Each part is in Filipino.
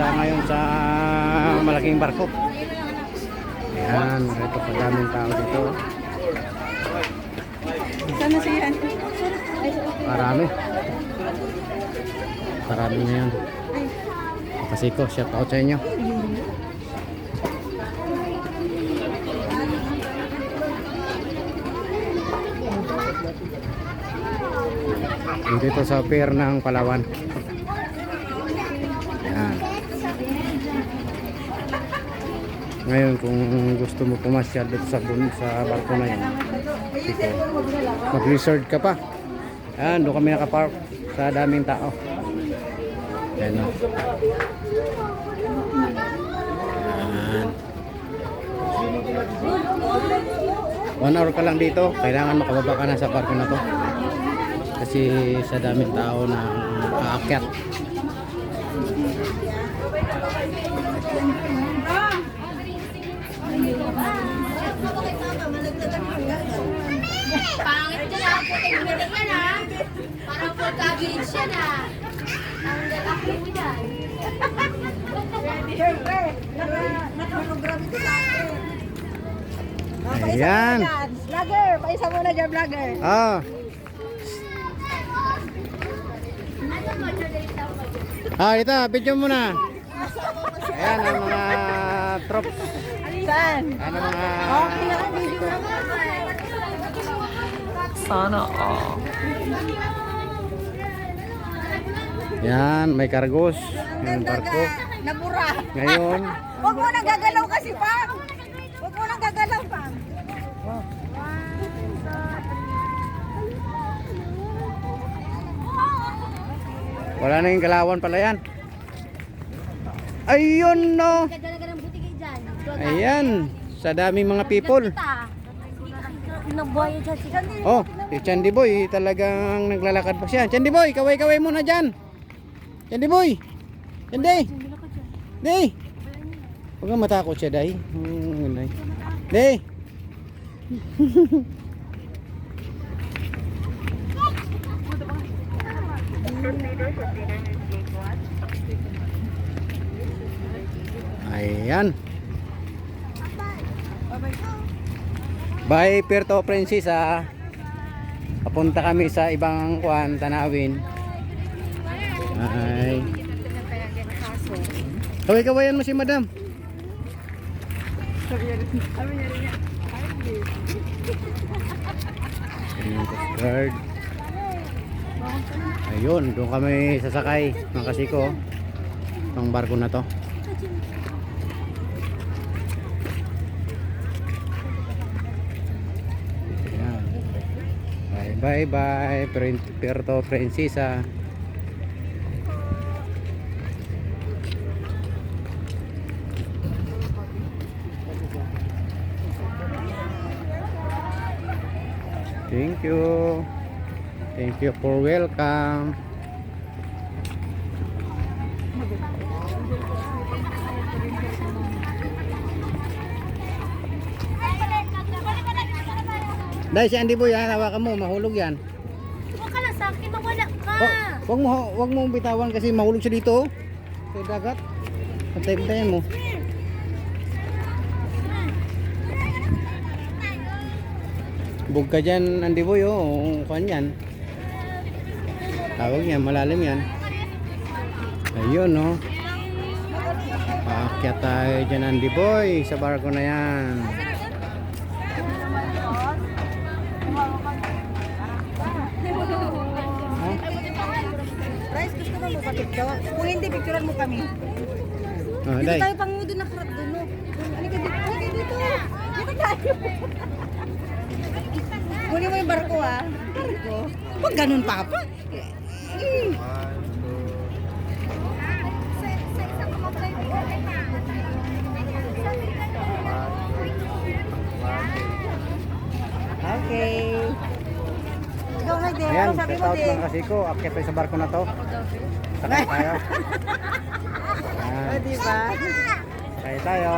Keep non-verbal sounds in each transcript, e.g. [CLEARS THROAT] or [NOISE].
sa ngayon sa malaking barko. Ayan, ito pa daming tao dito. Sana siya. Marami. Marami ngayon. Kasi ko, shout out sa inyo. Dito sa pier ng Palawan. Ngayon kung gusto mo pumasyal dito sa sa barko na yan. Mag-resort ka pa. Yan, doon kami nakapark sa daming tao. Yan o. Yan. One hour ka lang dito, kailangan makababa ka na sa barko na to. Kasi sa daming tao na aakyat. Pangit ka na, puting binig yan ha. Parang full coverage yan ha. Ang lalaki mo yan. Ayan. Vlogger, paisa muna dyan, vlogger. Ah, Ano ah ito, video mo na. Ayan ang mga troops. Saan? Ano mga Okay na, video na. Sana all. Yan, may kargos. Yung barko. Nabura. Ngayon, [LAUGHS] Huwag mo nang gagalaw kasi, Pam. Huwag mo nang gagalaw, Pam. wala na yung galawan pala yan. Ayun no. Ayan, sa daming mga people. Nabuhay dyan si Kanil. Oh, si Chandy Boy talagang naglalakad pa siya. Chandy Boy, kaway-kaway muna dyan. Chandy Boy. Chandy. Day. Huwag kang matakot siya, Day. Hmm, Day. Day. [LAUGHS] Ayan. Bye Puerto Princesa. Papunta kami sa ibang kuan tanawin. Ay. Kaway-kawayan mo si Madam. Guard. Ayun, doon kami sasakay ng kasiko. Itong barko na to. Ayan. Bye bye Puerto Princesa. Thank you. Thank you for welcome. Dahil si Andy Boy, ha, hawakan mo, mahulog yan. Huwag ka lang sa akin, mawala ka. Wag, wag mo wag mo bitawan kasi mahulog siya dito. oh. Sa dagat. Pantay-pantayan mo. Bug ka dyan, Andy Boy, oh. Kuhan yan. Tawag yan, malalim yan. Ayun, no. Paakyat tayo dyan, Andy Boy, sa barko na yan. Ha? Guys, gusto mo mo picture? Kung hindi, picturean mo kami. Oh, Dito day. tayo pang mudo na karat doon. no? Halika dito. Halika dito. Dito tayo. Kunin mo yung barko ah. Barko. Huwag ganun papa. Eh. Okay. Ikaw na din. Ayan, Ano set out din? ng kasiko. Akyat tayo sa barko na to. Sakay tayo. Ayan, di ba? sakay tayo.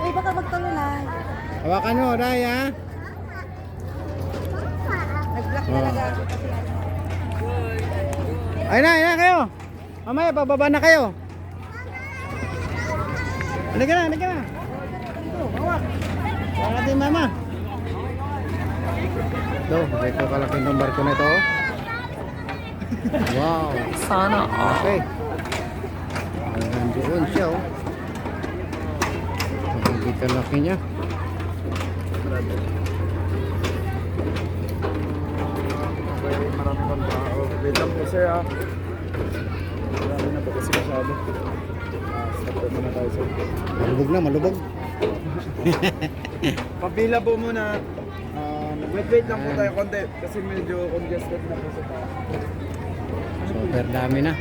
Uy, baka magtulunan. Hawakan mo, Day, ha? Nag-block Oh. talaga ako kasi ano. Ayun na, ayun na kayo. Mamaya, bababa na kayo. Halika na, halika na. Hawak. Hawak natin mama. Ito, ito kalaki ng barko na ito. oh. Wow. Sana Okay. Hanggang doon siya oh. Nakikita laki niya. Marami pang tao. Wait lang po sir ah. Marami na po kasi masyado. Ah, stop tayo sir. Malubog na, malubog. [LAUGHS] Pabila po muna. Um, wait wait lang po tayo konti kasi medyo congested na po sa taas. Super dami na.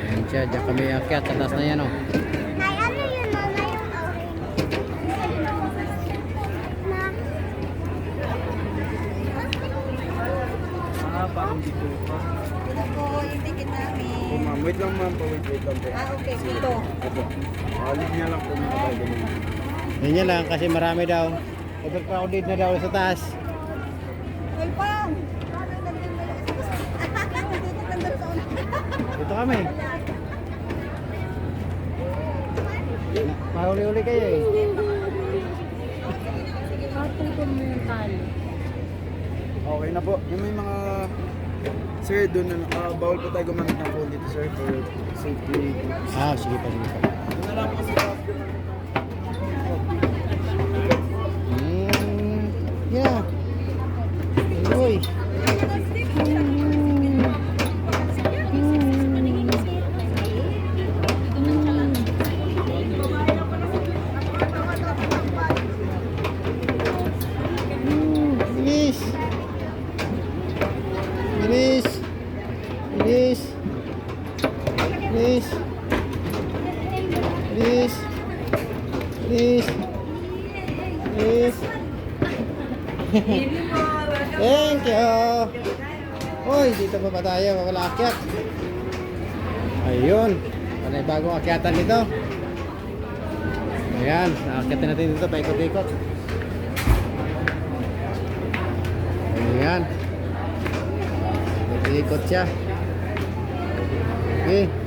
Ayan siya, diyan kami akyat. Sa taas na yan oh. Nay, ano yun, mama, yung orange? Ah, Oh, ma'am, wait lang ma'am. Wait, wait lang po. Ah, okay. Ito. Opo. Ah, linya lang po. Yan yan lang kasi marami daw. Overcrowded na daw sa taas. Hoy, Pang! Paano nandun ba yung isa? Dito nandun sa una. Dito kami. Mahuli-huli kayo eh. Okay na po. Yung may mga Sir, doon na ah, bawal po tayo gumamit ng phone dito sir for safety. Ah, sige pa, sige pa. Doon na lang po sa Bilis. Bilis. Bilis. Bilis. Thank you. Uy, dito pa ba tayo? Wala akyat. Ayun. Panay bagong akyatan dito. Ayan, naakyatin natin dito, paikot-ikot. Ayan. Ikot siya. Okay.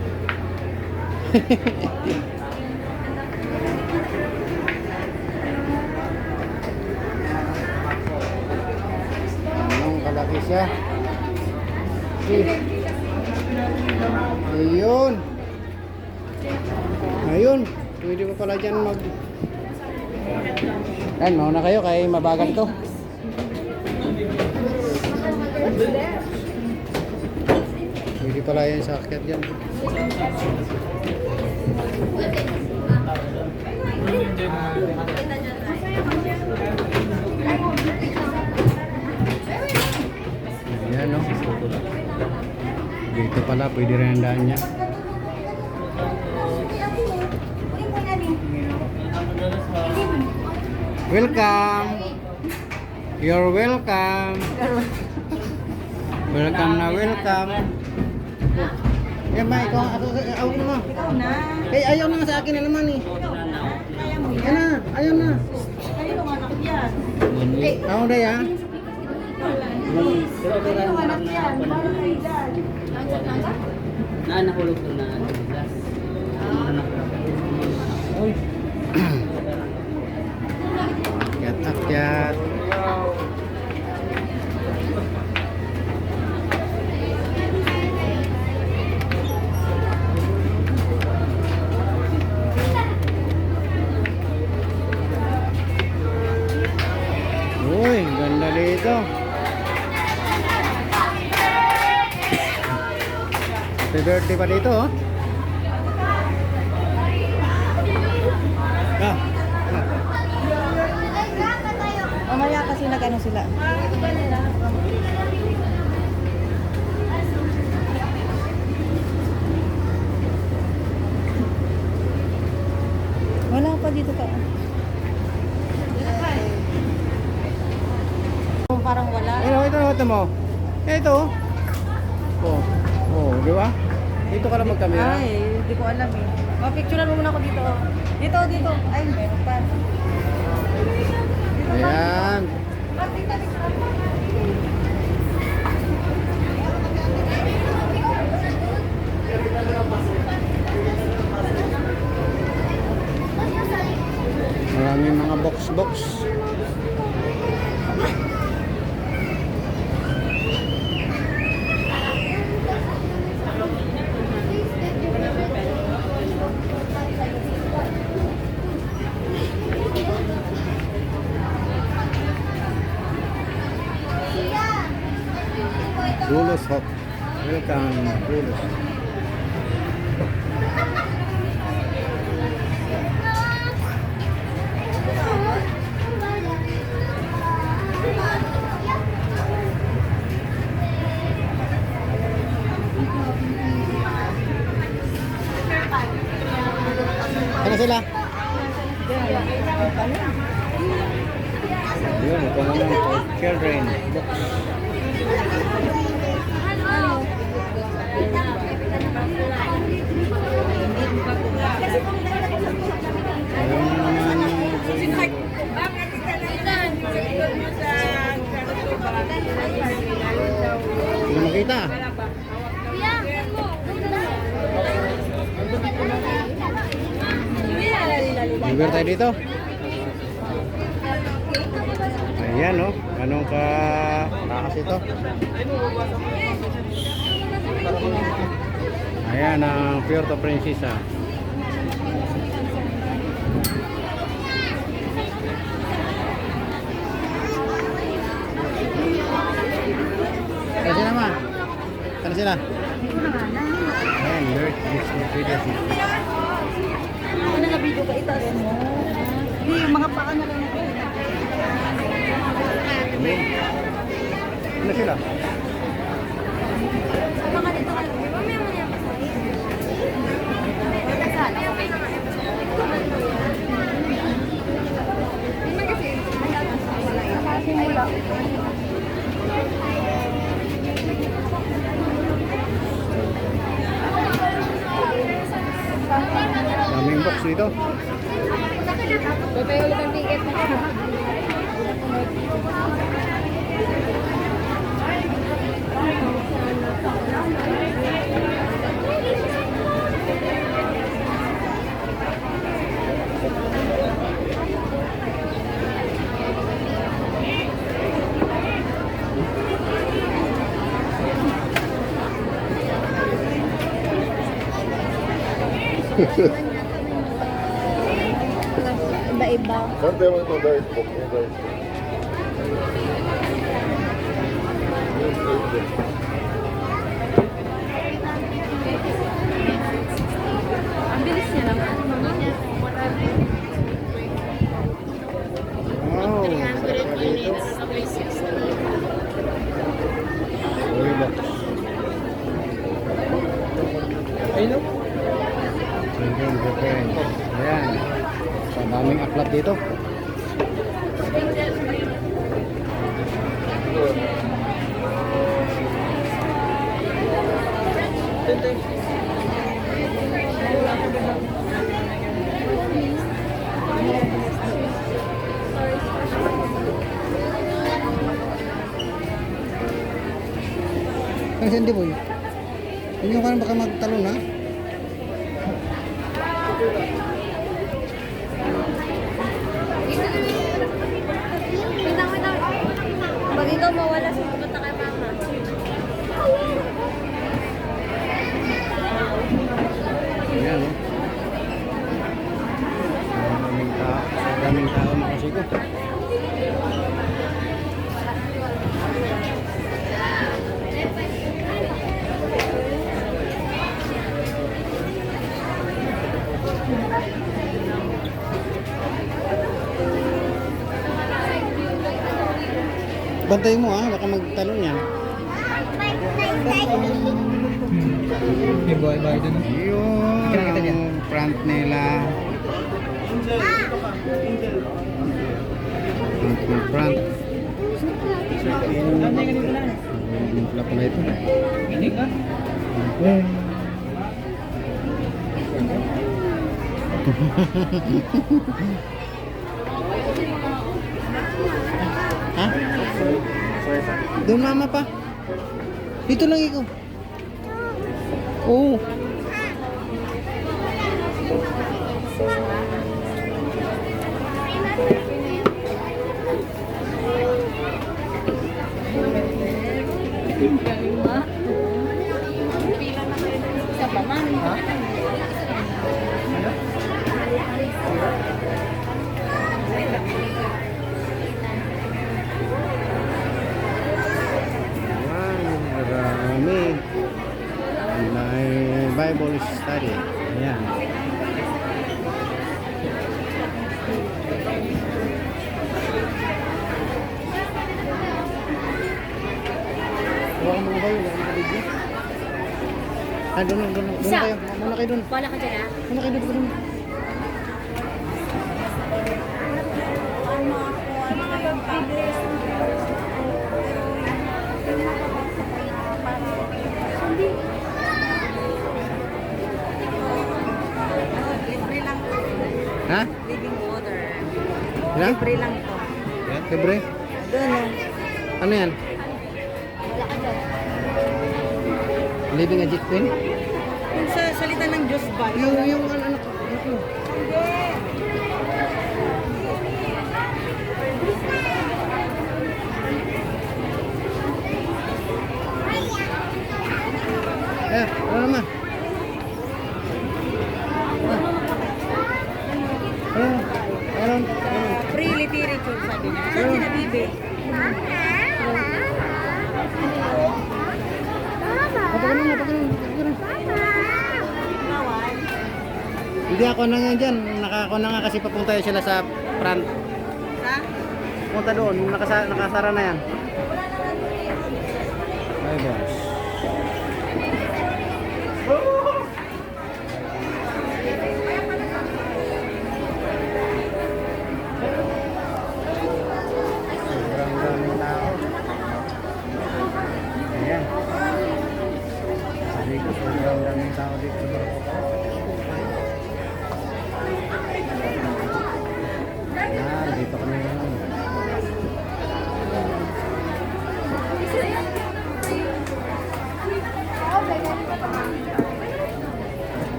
Anong kalaki siya? Okay. Ayun. Ayun. Pwede ko pala dyan mag... Yan, mauna kayo kay mabagal to. Pwede pala yan sa akyat dyan. Ayan no. Dito pala, pwede rin ang daan niya. Welcome! You're welcome! welcome na welcome! Yan ba, ikaw, ako, ako naman. Ikaw na. Eh, ayaw na sa akin na naman eh. Kaya mo Yan yan. na, ayaw na. Kayo nung anak yan. Ako na yan. Kayo nung anak yan. Paano kayo dyan? na nahulog ko na gas. Uy. [CLEARS THROAT] Akyat, akyat. Birthday pa dito, oh. Ah, Mamaya kasi nag-ano sila. Wala pa dito ka. Parang wala. Ito, ito, ito mo. Ito. Oh. Oh, di ba? Dito ka lang magkamera? Ay, hindi ko alam eh. Oh, Mapicturean mo muna ako dito. oh. Dito, dito. Ay, meron pa. Dito, Ayan. ma'am. Dito, dito. Maraming mga box-box. Dito. Ayan oh, ganun ka takas ito. Ayan ang Puerto Princesa. Sila ma? Ano sila? Ayan, Lord, Disney Leadership. Ano video ka ito? Hindi, mga paa na lang. Ano sila? Baka dito ka lang. Mamaya mo niya Simula. Daming box dito. Bebe ulit ang ticket. [LAUGHS] Iba-iba. Ang bilis niya naman. Wow, sarap na dito. Uy, box. Ayun o. Children Japan. Ayan. Sa daming aklat dito. Kasi hindi boy. Hindi ka baka magtalon ha? Witang, witang. Pag ikaw mawala sa pupunta kay mama. Ayan, no? Daming tao, daming tao makasiko. Bantayin mo ha, baka magtalon yan. May buhay-buhay doon. Yun, Nakikita niya? ang front nila. Front ng front. Yung pala ito. Hindi ka? Ha? Doon mama pa. Dito lang ikaw. Oo. Study. Ayan. Huwag mo ba yun? Ah, doon, doon, doon, doon kayo. Muna kayo doon. Wala ka dyan ah. Muna kayo doon. Ilan? Libre lang to. Libre? Doon oh. Ano yan? Living a Jet Queen? Yung sa salita ng Diyos ba? Yung, yung ano, ano, ano. Eh, ano naman? Ah, ano? Ano? Free literature sabi niya. Saan sinabibi? Patagalin mo, patagalin mo, patagalin mo. Bawal. Hindi ako na nga dyan. Nakako na nga kasi papunta sila sa front. Ha? Punta doon. Nakasa, nakasara na yan.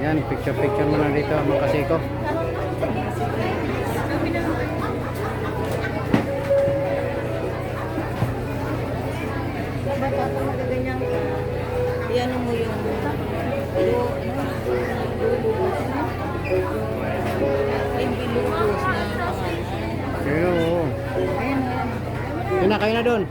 Yan, picture-picture mo na dito mga kasiko. Iyan mo yung. Ayun na yan. Yun na, kayo na doon.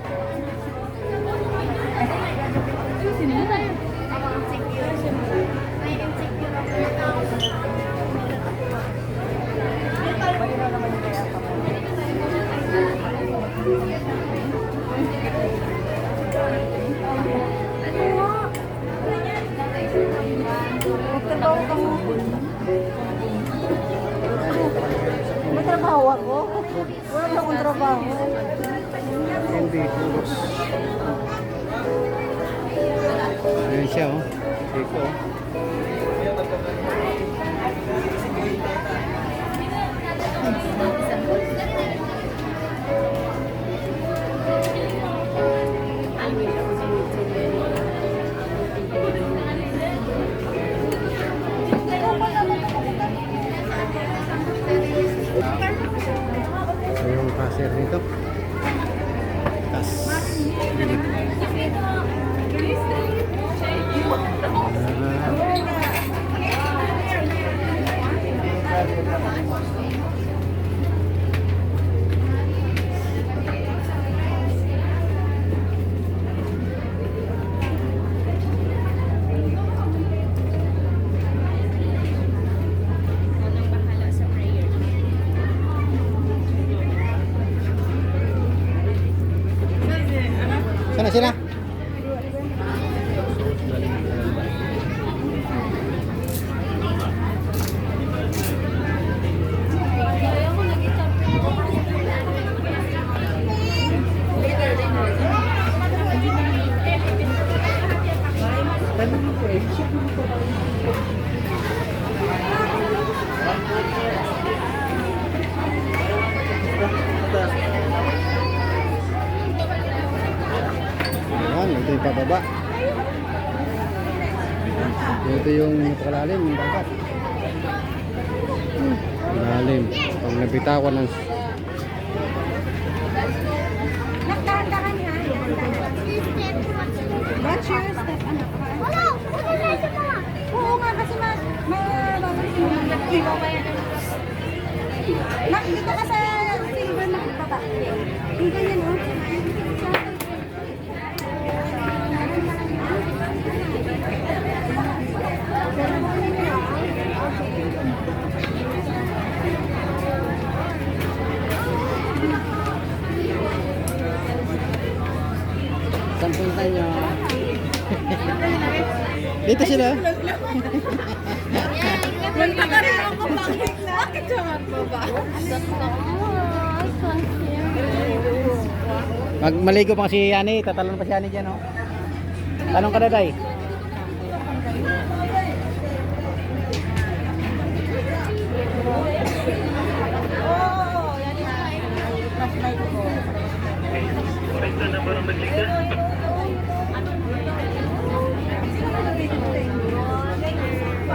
May trabaho oh. Oh. Ito yung cashier dito. Tas. Sana Ito yung pababa. Ito yung kalalim, yung bangkat. Hmm. Lalim. Pag nabitawan ng... What's your step? Ano? Wala! Wala na siya pa! Oo nga kasi Nak, dito ka sa silver na baba. Dito yan. Oh. Saan punta nyo? Dito sila. Punta ka rin ako, bakit? Bakit siya magbaba? Mag maligo pa si Yani, tatalon pa si Yani diyan, oh. Tanong ka daday. Oo, yan yung flashlight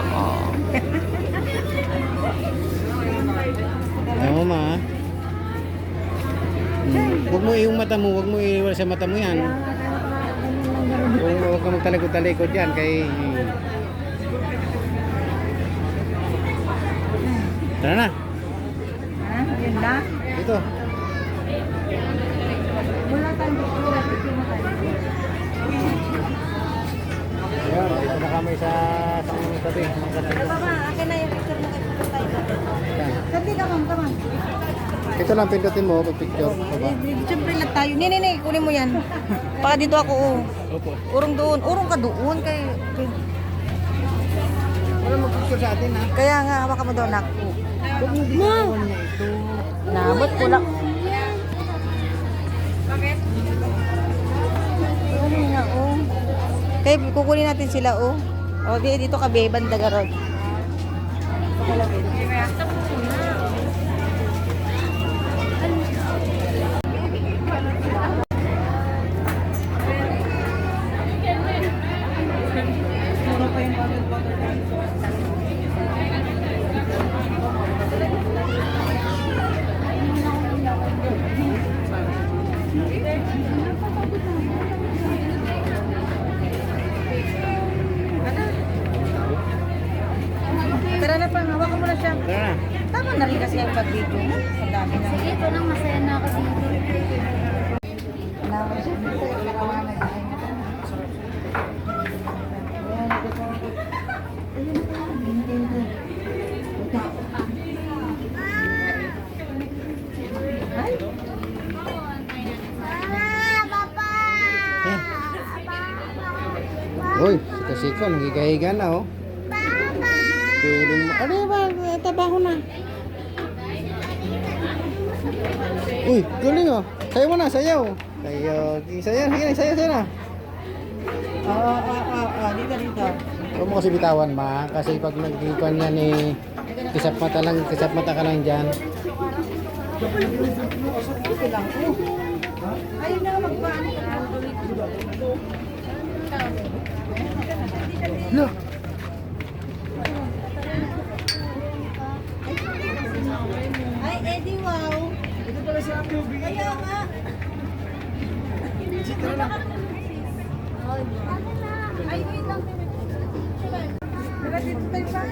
ko. Ayaw mo ma. Hmm. Huwag mo yung mata mo, huwag mo iwala sa mata mo yan. Mo huwag ka magtalikod-talikod yan kay... Tara na, Ha? Yun na? dito. Wala tayong dito. Ayun, dito na kami sa isang tabi. Mga Pero katabi. baba, akin na yung picture na kayo tayo. Yan. Sabi ka, ma'am, come on. Ito lang pindutin mo, pag-picture. Baba. Siyempre lang tayo. Nini, nini, kunin mo yan. Baka dito ako, oh. Opo. Urong doon. Urong ka doon. Kay, kay... Wala mag-picture sa atin ha. Kaya nga, hawakan mo daw, nak. Ito. Nabot ko lang. Ano nga, oh. Kaya kukunin natin sila, oh. O, di, dito ka, be, banda garod. Tara Tara na. Tama na rin kasi ang pag-video mo. Ang dami na. Sige, ito lang masaya na ako dito. Siya. Ah, papa! Eh. Uy, sika-sika, nagigahiga na oh. Ano ba? Tabaho na. Uy, galing oh. Sayo mo na, sayaw. Sayaw. Sayaw, sige na, sayaw, sayaw na. Oo, oo, oo, oo. Dito, dito. Huwag mo kasi bitawan ma. Kasi pag nagkikuan yan eh, kisap mata lang, kisap mata ka lang dyan. Ayun na, magpaano ka. Look. Eddie, wow. Ito pala Ate Ubi. Kaya nga. Ay, wait lang. Tara, dito tayo pa.